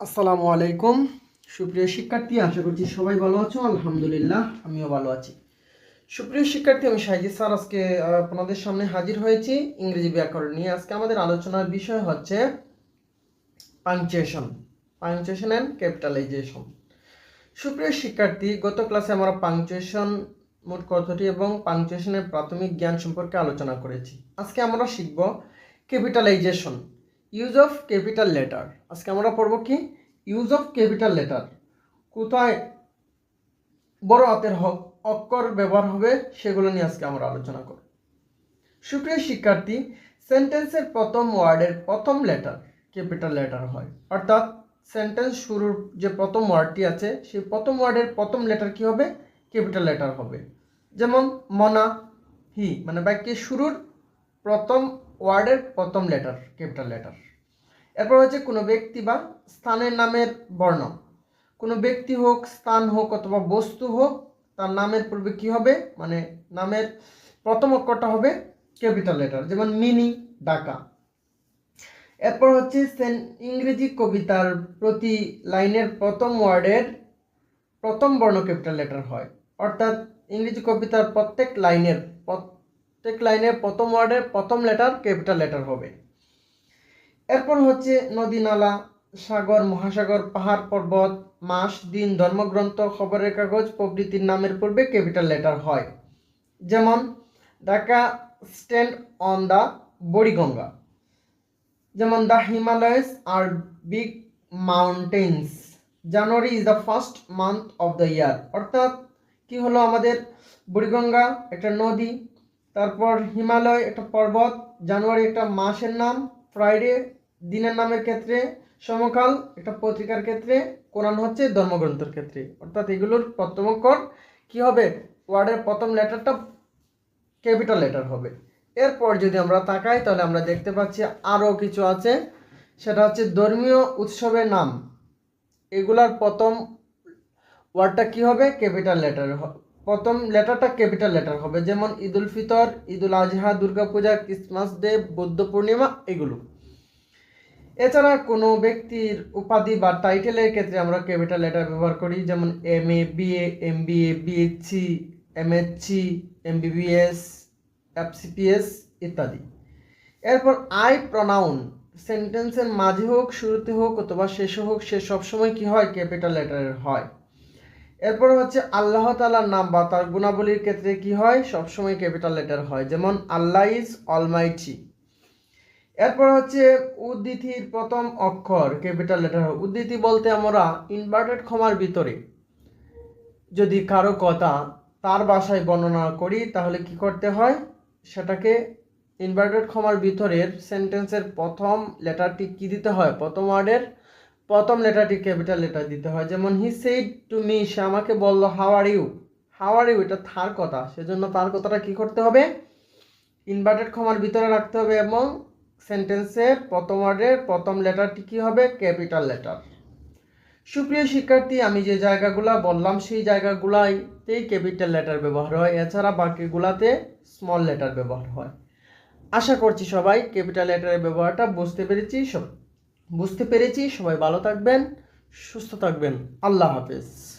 আসসালামু আলাইকুম। সুপ্রিয় শিক্ষার্থী, আশা করছি সবাই ভালো আছো। আলহামদুলিল্লাহ, আমিও ভালো আছি। সুপ্রিয় শিক্ষার্থী, আমি সাইজি স্যার আজকে আপনাদের সামনে হাজির হয়েছি ইংরেজি ব্যাকরণ নিয়ে। আজকে আমাদের আলোচনার বিষয় হচ্ছে পাংচুয়েশন পাংচুয়েশন অ্যান্ড ক্যাপিটালাইজেশন সুপ্রিয় শিক্ষার্থী, গত ক্লাসে আমরা পাংচুয়েশন মোট কথাটি এবং পাংচুয়েশনের প্রাথমিক জ্ঞান সম্পর্কে আলোচনা করেছি। আজকে আমরা শিখব capitalization use of capital letter আজকে আমরা পড়ব কি? ইউজ অফ ক্যাপিটাল লেটার কোথায় বড় হাতের অক্ষর ব্যবহার হবে সেগুলো নিয়ে আজকে আমরা আলোচনা করব। সুপ্রিয় শিক্ষার্থী সেন্টেন্সের প্রথম ওয়ার্ডের প্রথম লেটার ক্যাপিটাল লেটার হয়। অর্থাৎ সেন্টেন্স শুরুর যে প্রথম ওয়ার্ডটি আছে, সেই প্রথম ওয়ার্ডের প্রথম লেটার কি হবে? ক্যাপিটাল লেটার হবে। যেমন, মনা, হি মানে বাক্যের শুরুর প্রথম ওয়ার্ডের প্রথম লেটার ক্যাপিটাল লেটার এরপর হচ্ছে কোনো ব্যক্তি বা স্থানের নামের বর্ণ। কোনো ব্যক্তি হোক, স্থান হোক অথবা বস্তু হোক, তার নামের পূর্বে কি হবে? মানে নামের প্রথম অক্ষরটা হবে ক্যাপিটাল লেটার যেমন মিনি, ডাকা। এরপর হচ্ছে সেন- ইংরেজি কবিতার প্রতি লাইনের প্রথম ওয়ার্ডের প্রথম বর্ণ ক্যাপিটাল লেটার হয়। অর্থাৎ ইংরেজি কবিতার প্রত্যেক লাইনের প্রত্যেক লাইনে প্রথম ওয়ার্ডের প্রথম লেটার ক্যাপিটাল লেটার হবে। এরপর হচ্ছে নদী নালা, সাগর, মহাসাগর, পাহাড়, পর্বত, মাস, দিন, ধর্মগ্রন্থ, খবরের কাগজ, প্রভৃতির নামের পূর্বে ক্যাপিটাল লেটার হয়। যেমন, Dhaka stand on the Buriganga. যেমন, the Himalayas are big mountains January is the first month of the year. অর্থাৎ, কি হলো আমাদের বুড়িগঙ্গা? একটা নদী তারপর হিমালয় একটা পর্বত, জানুয়ারি একটা মাসের নাম, ফ্রাইডে দিনের নামের ক্ষেত্রে, সমকাল একটা পত্রিকার ক্ষেত্রে, কোরআন হচ্ছে ধর্মগ্রন্থের ক্ষেত্রে। অর্থাৎ এগুলোর প্রথম অক্ষর কি হবে? ওয়ার্ডের প্রথম লেটারটা ক্যাপিটাল লেটার হবে। এরপর যদি আমরা তাকাই, তাহলে আমরা দেখতে পাচ্ছি আরও কিছু আছে। সেটা হচ্ছে ধর্মীয় উৎসবের নাম। এগুলার প্রথম ওয়ার্ডটা কি হবে? ক্যাপিটাল লেটার প্রথম লেটারটা ক্যাপিটাল লেটার হবে, যেমন ঈদ উল ফিতর ঈদ উল আজহা দুর্গাপূজা ক্রিসমাস ডে, বৌদ্ধ পূর্ণিমা, এগুলো। এছাড়া কোনো ব্যক্তির উপাধি বা টাইটেলের ক্ষেত্রে আমরা ক্যাপিটাল লেটার ব্যবহার করি, যেমন MA BA MBA BSc MSc MBBS FCPS ইত্যাদি। এরপর আই প্রনাউন সেন্টেন্সের মাঝে হোক, শুরুতে হোক অথবা শেষে হোক, সে সবসময় কী হয়? ক্যাপিটাল লেটারের হয়। এরপর হচ্ছে আল্লাহ তালার নাম বা তার গুণাবলীর ক্ষেত্রে কি হয়? সবসময় ক্যাপিটাল লেটার হয়, যেমন আল্লাহ ইজ অলমাইটি এরপর হচ্ছে উদ্ধৃতির প্রথম অক্ষর ক্যাপিটাল লেটার হয়। উদ্ধৃতি বলতে আমরা ইনভার্টেড ক্ষমার ভিতরে যদি কারও কথা তার বাসায় বর্ণনা করি, তাহলে কি করতে হয়? সেটাকে ইনভার্টেড ক্ষমার ভিতরের সেন্টেন্সের প্রথম লেটারটি কি দিতে হয়? প্রথম ওয়ার্ডের প্রথম লেটারটি ক্যাপিটাল লেটার দিতে হয়। যেমন হি সেইড টু মি সে আমাকে বলল how are you how are you এটা তার কথা। সেজন্য তার কথাটা কি করতে হবে? ইনভার্টেড ক্ষমার ভিতরে রাখতে হবে এবং সেন্টেন্সের প্রথম ওয়ার্ডের প্রথম লেটারটি কি হবে? ক্যাপিটাল লেটার সুপ্রিয় শিক্ষার্থী, আমি যে জায়গাগুলো বললাম, সেই জায়গাগুলাতেই ক্যাপিটাল লেটার ব্যবহার হয়। এছাড়া বাকিগুলাতে স্মল লেটার ব্যবহার হয়। আশা করছি সবাই ক্যাপিটাল লেটারের ব্যবহারটা বুঝতে পেরেছি। সব বুঝতে পেরেছি সবাই ভালো থাকবেন সুস্থ থাকবেন। আল্লাহ হাফেজ।